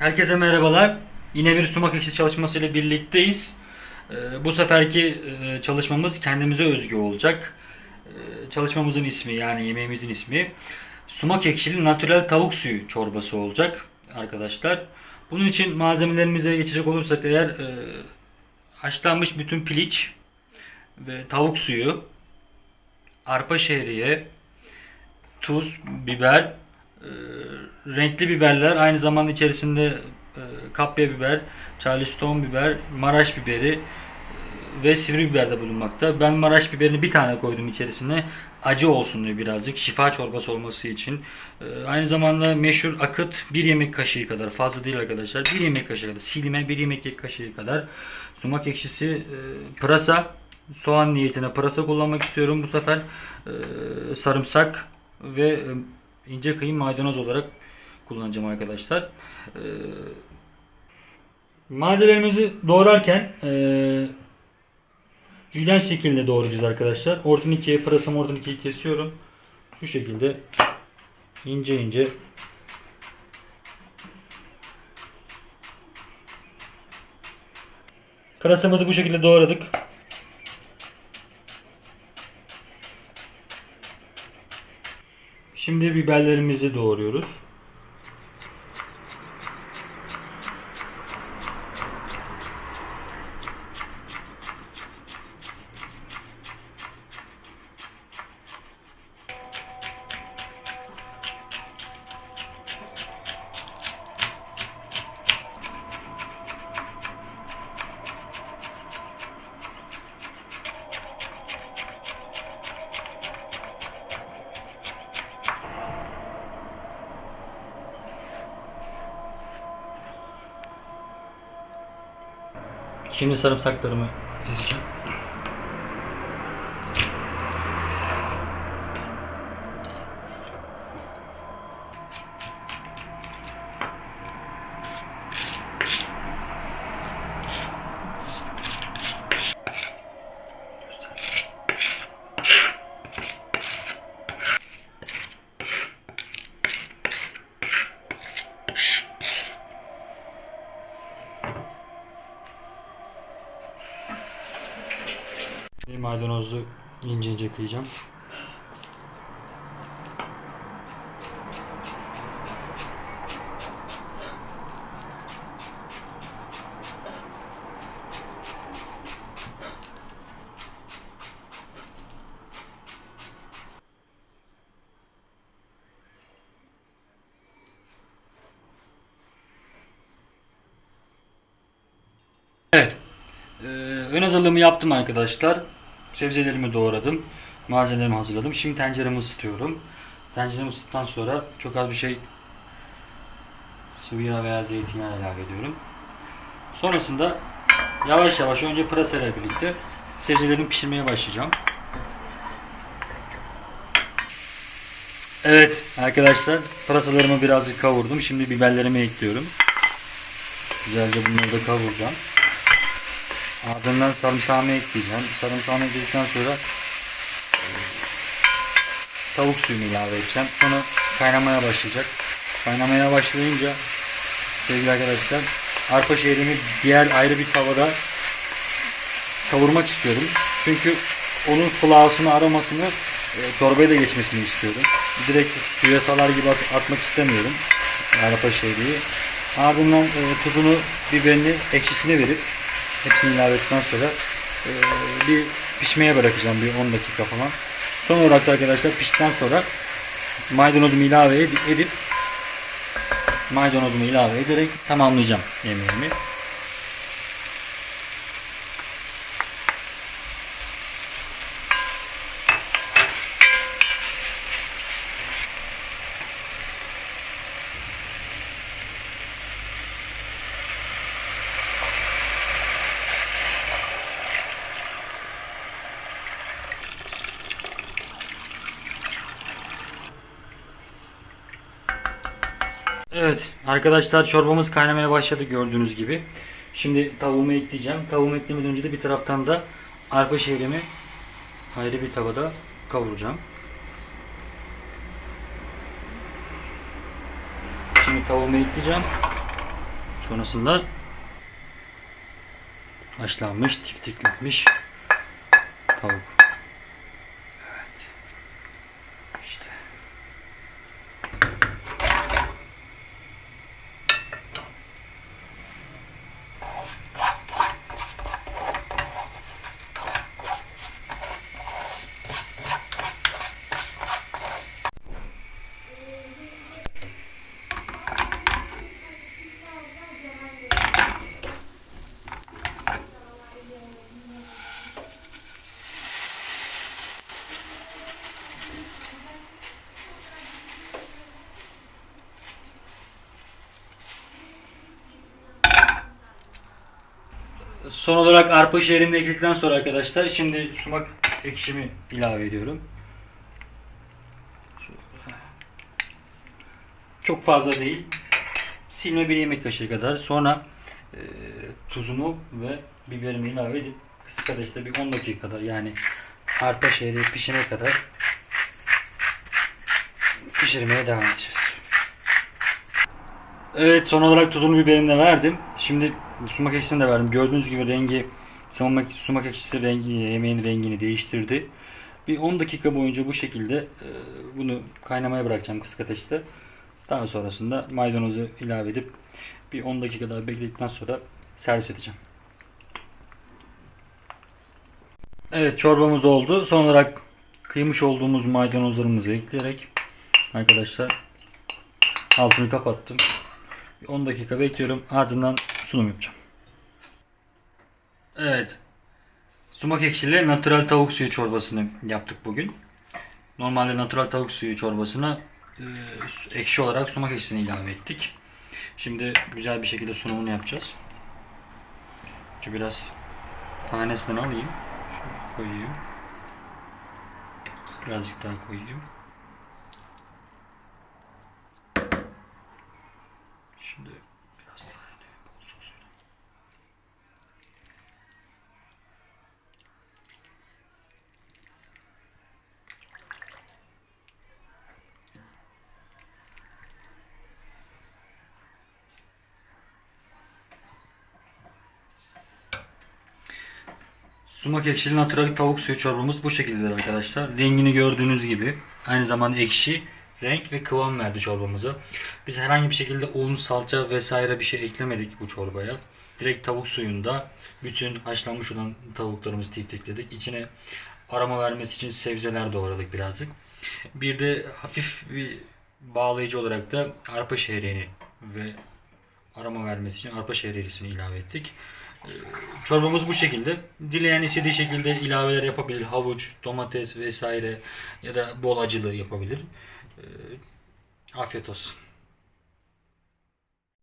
Herkese merhabalar. Yine bir sumak ekşisi çalışması ile birlikteyiz. Ee, bu seferki e, çalışmamız kendimize özgü olacak. Ee, çalışmamızın ismi yani yemeğimizin ismi sumak ekşili natürel tavuk suyu çorbası olacak arkadaşlar. Bunun için malzemelerimize geçecek olursak eğer e, haşlanmış bütün piliç ve tavuk suyu, arpa şehriye, tuz, biber, renkli biberler aynı zamanda içerisinde e, kapya biber, charleston biber, maraş biberi e, ve sivri biber de bulunmakta. Ben maraş biberini bir tane koydum içerisine. Acı olsun diye birazcık şifa çorbası olması için. E, aynı zamanda meşhur akıt bir yemek kaşığı kadar fazla değil arkadaşlar. Bir yemek kaşığı kadar silme bir yemek kaşığı kadar sumak ekşisi e, pırasa soğan niyetine pırasa kullanmak istiyorum bu sefer. Sarımsak ve ince kıyım maydanoz olarak kullanacağım arkadaşlar. E, malzemelerimizi doğrarken e, jülyen şekilde doğrayacağız arkadaşlar. Ortadan ikiye pırasamı ortadan ikiye kesiyorum. Şu şekilde ince ince Pırasamızı bu şekilde doğradık. Şimdi biberlerimizi doğruyoruz. Şimdi sarımsaklarımı ezeceğim. Maydanozlu ince ince kıyacağım. Evet. Ee, ön hazırlığımı yaptım arkadaşlar. Sebzelerimi doğradım. Malzemelerimi hazırladım. Şimdi tenceremi ısıtıyorum. Tenceremi ısıttıktan sonra çok az bir şey sıvı yağ veya zeytinyağı ilave ediyorum. Sonrasında yavaş yavaş önce pırasa ile birlikte sebzelerimi pişirmeye başlayacağım. Evet arkadaşlar pırasalarımı birazcık kavurdum. Şimdi biberlerimi ekliyorum. Güzelce bunları da kavuracağım. Ardından sarımsağımı ekleyeceğim. Sarımsağımı ekledikten sonra e, tavuk suyunu ilave edeceğim. Sonra kaynamaya başlayacak. Kaynamaya başlayınca sevgili arkadaşlar arpa şehrimi diğer ayrı bir tavada kavurmak istiyorum. Çünkü onun flağısını aromasını e, çorbaya da geçmesini istiyorum. Direkt suya salar gibi at- atmak istemiyorum arpa şehriyi. Ardından e, tuzunu, biberini, ekşisini verip hepsini ilave ettikten sonra e, bir pişmeye bırakacağım bir 10 dakika falan. Son olarak da arkadaşlar piştikten sonra maydanozumu ilave ed- edip maydanozumu ilave ederek tamamlayacağım yemeğimi. Evet arkadaşlar çorbamız kaynamaya başladı gördüğünüz gibi. Şimdi tavuğumu ekleyeceğim. Tavuğumu eklemeden önce de bir taraftan da arpa şehrimi ayrı bir tavada kavuracağım. Şimdi tavuğumu ekleyeceğim. Sonrasında haşlanmış, tiftiklenmiş tavuk. Son olarak arpa şehrimi ekledikten sonra arkadaşlar şimdi sumak ekşimi ilave ediyorum. Çok fazla değil. Silme bir yemek kaşığı kadar. Sonra e, tuzumu ve biberimi ilave edip kısık ateşte bir 10 dakika kadar yani arpa şehri pişene kadar pişirmeye devam edeceğiz. Evet son olarak tuzunu biberini de verdim. Şimdi sumak ekşisini de verdim. Gördüğünüz gibi rengi sumak, sumak ekşisi rengi, yemeğin rengini değiştirdi. Bir 10 dakika boyunca bu şekilde e, bunu kaynamaya bırakacağım kısık ateşte. Daha sonrasında maydanozu ilave edip bir 10 dakika daha bekledikten sonra servis edeceğim. Evet çorbamız oldu. Son olarak kıymış olduğumuz maydanozlarımızı ekleyerek arkadaşlar altını kapattım. Bir 10 dakika bekliyorum. Ardından sunum yapacağım. Evet. Sumak ekşili natural tavuk suyu çorbasını yaptık bugün. Normalde natural tavuk suyu çorbasına e, ekşi olarak sumak ekşisini ilave ettik. Şimdi güzel bir şekilde sunumunu yapacağız. Şu biraz tanesinden alayım. Şöyle koyayım. Birazcık daha koyayım. Şimdi biraz tane bol sosuyla. Sumak ekşili natural tavuk suyu çorbamız bu şekildedir arkadaşlar. Rengini gördüğünüz gibi aynı zamanda ekşi renk ve kıvam verdi çorbamıza. Biz herhangi bir şekilde un, salça vesaire bir şey eklemedik bu çorbaya. Direkt tavuk suyunda bütün haşlanmış olan tavuklarımızı tiftikledik. İçine aroma vermesi için sebzeler doğradık birazcık. Bir de hafif bir bağlayıcı olarak da arpa şehriyeni ve aroma vermesi için arpa şehriyelisini ilave ettik. Ee, Çorbamız bu şekilde. Dileyen istediği şekilde ilaveler yapabilir. Havuç, domates vesaire ya da bol acılı yapabilir. Ee, Afiyet olsun.